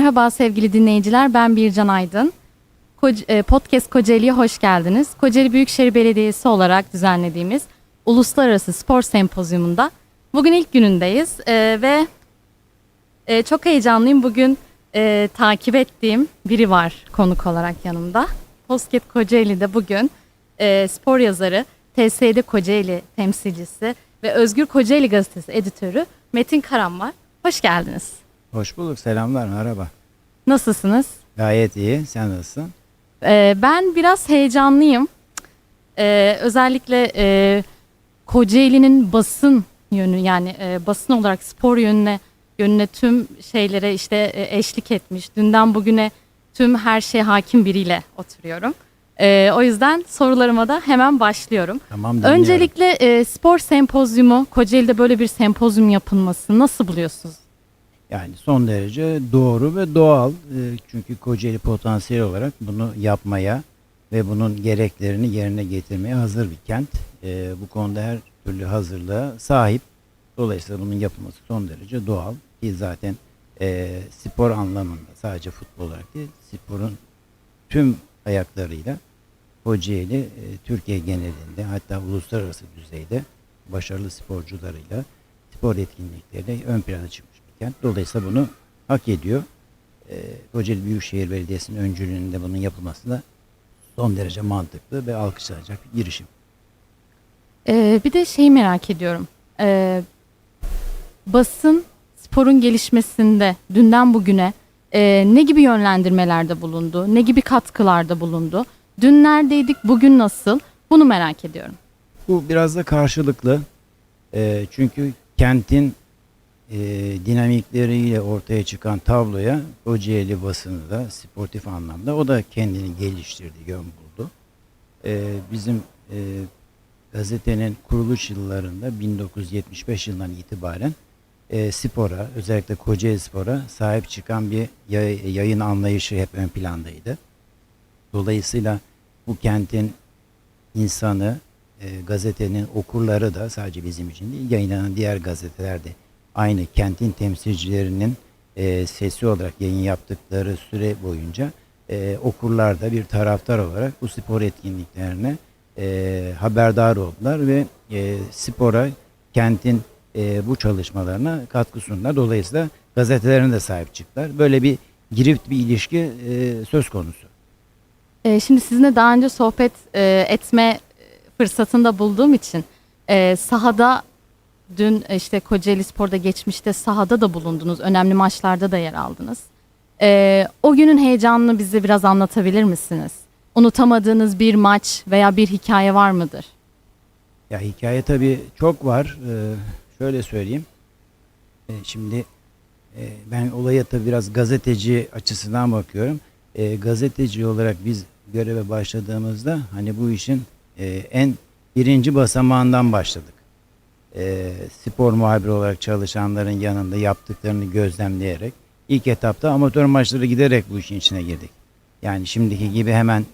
Merhaba sevgili dinleyiciler, ben Bircan Aydın. E, Podcast Kocaeli'ye hoş geldiniz. Kocaeli Büyükşehir Belediyesi olarak düzenlediğimiz Uluslararası Spor Sempozyumunda bugün ilk günündeyiz e, ve e, çok heyecanlıyım. Bugün takip ettiğim biri var konuk olarak yanımda. Podcast Kocaeli'de bugün spor yazarı, TSD Kocaeli temsilcisi ve Özgür Kocaeli Gazetesi editörü Metin Karan var. Hoş geldiniz. Hoş bulduk. Selamlar. Merhaba. Nasılsınız? Gayet iyi. Sen nasılsın? Ee, ben biraz heyecanlıyım. Ee, özellikle e, Kocaeli'nin basın yönü yani e, basın olarak spor yönüne yönüne tüm şeylere işte e, eşlik etmiş. Dünden bugüne tüm her şeye hakim biriyle oturuyorum. Ee, o yüzden sorularıma da hemen başlıyorum. Tamam dinliyorum. Öncelikle e, spor sempozyumu, Kocaeli'de böyle bir sempozyum yapılması nasıl buluyorsunuz? Yani son derece doğru ve doğal. Ee, Çünkü Kocaeli potansiyel olarak bunu yapmaya ve bunun gereklerini yerine getirmeye hazır bir kent. Ee, Bu konuda her türlü hazırlığa sahip. Dolayısıyla bunun yapılması son derece doğal. Ki zaten e, spor anlamında sadece futbol olarak değil, sporun tüm ayaklarıyla Kocaeli e, Türkiye genelinde hatta uluslararası düzeyde başarılı sporcularıyla spor etkinlikleriyle ön plana çıkmış kent. Dolayısıyla bunu hak ediyor. E, Kocaeli Büyükşehir Belediyesi'nin öncülüğünde bunun yapılması da son derece mantıklı ve alkışlanacak bir girişim. Ee, bir de şeyi merak ediyorum. Ee, basın sporun gelişmesinde dünden bugüne e, ne gibi yönlendirmelerde bulundu? Ne gibi katkılarda bulundu? Dün neredeydik, bugün nasıl? Bunu merak ediyorum. Bu biraz da karşılıklı. E, çünkü kentin e, dinamikleriyle ortaya çıkan tabloya Kocaeli basını da sportif anlamda o da kendini geliştirdi, yön buldu. E, bizim e, gazetenin kuruluş yıllarında 1975 yılından itibaren e, spora, özellikle Kocaeli Spor'a sahip çıkan bir yay- yayın anlayışı hep ön plandaydı. Dolayısıyla bu kentin insanı, e, gazetenin okurları da sadece bizim için değil, yayınlanan diğer gazetelerde aynı kentin temsilcilerinin e, sesi olarak yayın yaptıkları süre boyunca e, okurlar da bir taraftar olarak bu spor etkinliklerine e, haberdar oldular ve e, spora, kentin e, bu çalışmalarına katkı sundular. Dolayısıyla gazetelerine de sahip çıktılar. Böyle bir girift bir ilişki e, söz konusu. Ee, şimdi sizinle daha önce sohbet e, etme fırsatında bulduğum için e, sahada dün işte Kocaeli Spor'da geçmişte sahada da bulundunuz. Önemli maçlarda da yer aldınız. Ee, o günün heyecanını bize biraz anlatabilir misiniz? Unutamadığınız bir maç veya bir hikaye var mıdır? Ya hikaye tabii çok var. Ee, şöyle söyleyeyim. Ee, şimdi e, ben olaya tabii biraz gazeteci açısından bakıyorum. Ee, gazeteci olarak biz göreve başladığımızda hani bu işin e, en birinci basamağından başladık. Ee, spor muhabiri olarak çalışanların yanında yaptıklarını gözlemleyerek ilk etapta amatör maçlara giderek bu işin içine girdik. Yani şimdiki gibi hemen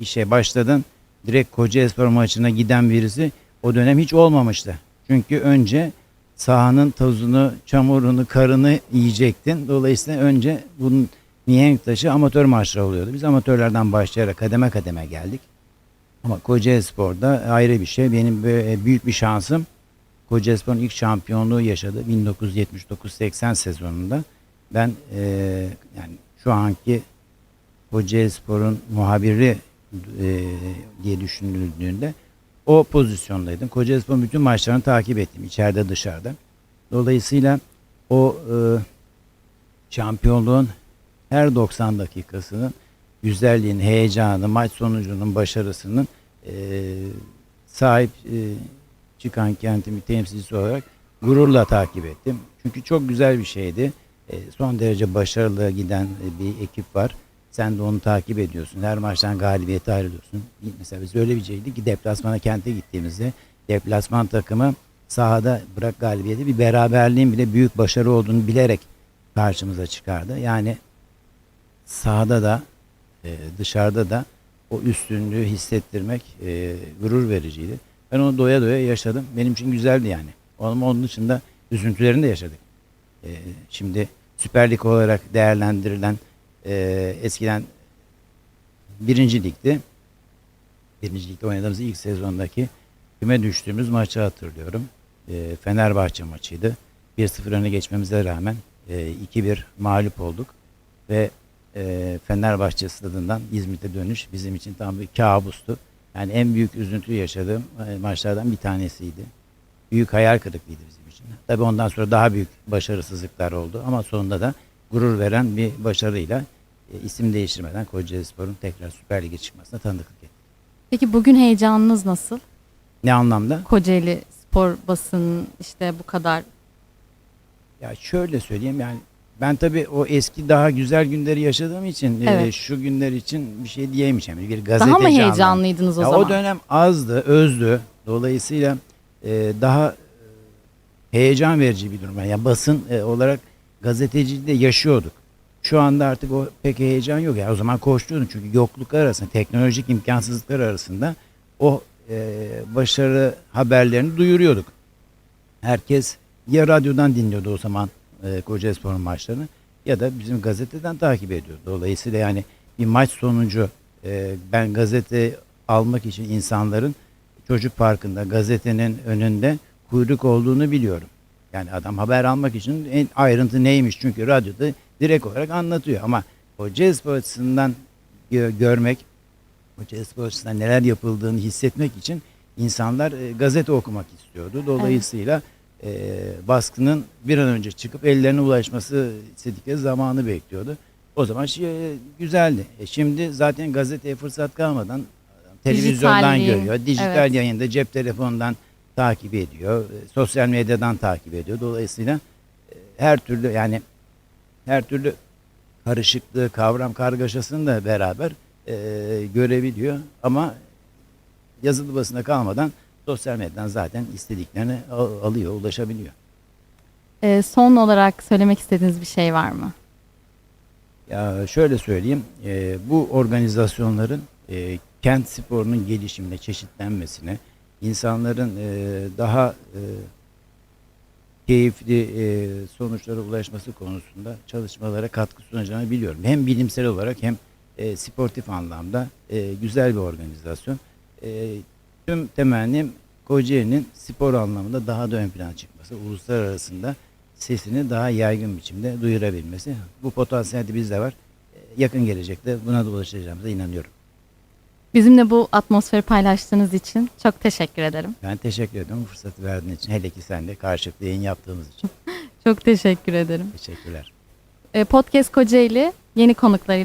işe başladın direkt Kocaelispor maçına giden birisi o dönem hiç olmamıştı. Çünkü önce sahanın tozunu, çamurunu, karını yiyecektin. Dolayısıyla önce bunun mihenk taşı amatör maçlar oluyordu. Biz amatörlerden başlayarak kademe kademe geldik. Ama Kocaelispor'da ayrı bir şey. Benim büyük bir şansım Kocaelispor'un ilk şampiyonluğu yaşadı 1979-80 sezonunda. Ben eee, yani şu anki Kocaelispor'un muhabiri e, diye düşünüldüğünde o pozisyondaydım. Kocaelispor'un bütün maçlarını takip ettim içeride dışarıda. Dolayısıyla o e, şampiyonluğun her 90 dakikasının güzelliğini, heyecanı, maç sonucunun başarısının e, sahip e, çıkan kentin bir temsilcisi olarak gururla takip ettim. Çünkü çok güzel bir şeydi. E, son derece başarılı giden e, bir ekip var. Sen de onu takip ediyorsun. Her maçtan galibiyete ayrılıyorsun. Mesela biz öyle bir şeydi ki deplasmana kente gittiğimizde deplasman takımı sahada bırak galibiyeti bir beraberliğin bile büyük başarı olduğunu bilerek karşımıza çıkardı. Yani sahada da e, dışarıda da o üstünlüğü hissettirmek e, gurur vericiydi. Ben onu doya doya yaşadım. Benim için güzeldi yani. Onun, onun dışında üzüntülerini de yaşadık. E, şimdi Süper Lig olarak değerlendirilen e, eskiden birinci ligdi. Birinci ligde oynadığımız ilk sezondaki küme düştüğümüz maçı hatırlıyorum. E, Fenerbahçe maçıydı. 1-0 öne geçmemize rağmen e, 2-1 mağlup olduk. Ve e, Fenerbahçe stadından İzmit'e dönüş bizim için tam bir kabustu. Yani en büyük üzüntü yaşadığım e, maçlardan bir tanesiydi. Büyük hayal kırıklığıydı bizim için. Tabii ondan sonra daha büyük başarısızlıklar oldu ama sonunda da gurur veren bir başarıyla e, isim değiştirmeden Kocaeli Spor'un tekrar Süper Lig'e çıkmasına tanıklık etti. Peki bugün heyecanınız nasıl? Ne anlamda? Kocaeli spor basın işte bu kadar Ya şöyle söyleyeyim yani ben tabii o eski daha güzel günleri yaşadığım için e, Evet. şu günler için bir şey diyemeyeceğim. Bir gazeteci daha mı anlamda. heyecanlıydınız o Ya zaman? o dönem azdı, özdü. Dolayısıyla e, daha e, heyecan verici bir durum. Yani basın e, olarak gazeteciliği de yaşıyorduk. Şu anda artık o pek heyecan yok. Yani o zaman koşturdum çünkü yokluklar arasında, teknolojik imkansızlıklar arasında o e, başarı haberlerini duyuruyorduk. Herkes ya radyodan dinliyordu o zaman e, Kocaelispor'un maçlarını ya da bizim gazeteden takip ediyordu. Dolayısıyla yani bir maç sonucu e, ben gazete almak için insanların çocuk parkında gazetenin önünde kuyruk olduğunu biliyorum. Yani adam haber almak için en ayrıntı neymiş çünkü radyoda direkt olarak anlatıyor ama Kocaelispor açısından gö- görmek Kocaelispor açısından neler yapıldığını hissetmek için insanlar e, gazete okumak istiyordu. Dolayısıyla e, baskının bir an önce çıkıp ellerine ulaşması istedikleri zamanı bekliyordu. O zaman şey, e, güzeldi. E, şimdi zaten gazeteye fırsat kalmadan televizyondan Dijitalliği, görüyor. Dijital evet. yayında cep telefonundan takip ediyor. e, Sosyal medyadan takip ediyor. Dolayısıyla e, her türlü yani her türlü karışıklığı, kavram kargaşasını da beraber e, görebiliyor. Ama yazılı basına kalmadan sosyal medyadan zaten istediklerini al- alıyor, ulaşabiliyor. Ee, son olarak söylemek istediğiniz bir şey var mı? Ya şöyle söyleyeyim, e, bu organizasyonların e, kent sporunun gelişimine, çeşitlenmesine, insanların e, daha e, keyifli e, sonuçlara ulaşması konusunda çalışmalara katkı sunacağını biliyorum. Hem bilimsel olarak hem e, sportif anlamda e, güzel bir organizasyon. E, tüm temennim Kocaeli'nin spor anlamında daha da ön plana çıkması, uluslararası arasında sesini daha yaygın biçimde duyurabilmesi. Bu potansiyel de bizde var. E, Yakın gelecekte buna da ulaşacağımıza inanıyorum. Bizimle bu atmosferi paylaştığınız için çok teşekkür ederim. Ben teşekkür ederim bu fırsatı verdiğin için. Hele ki sen de karşılıklı yayın yaptığımız için. Çok teşekkür ederim. Teşekkürler. Ee, Podcast Kocaeli yeni konuklarıyla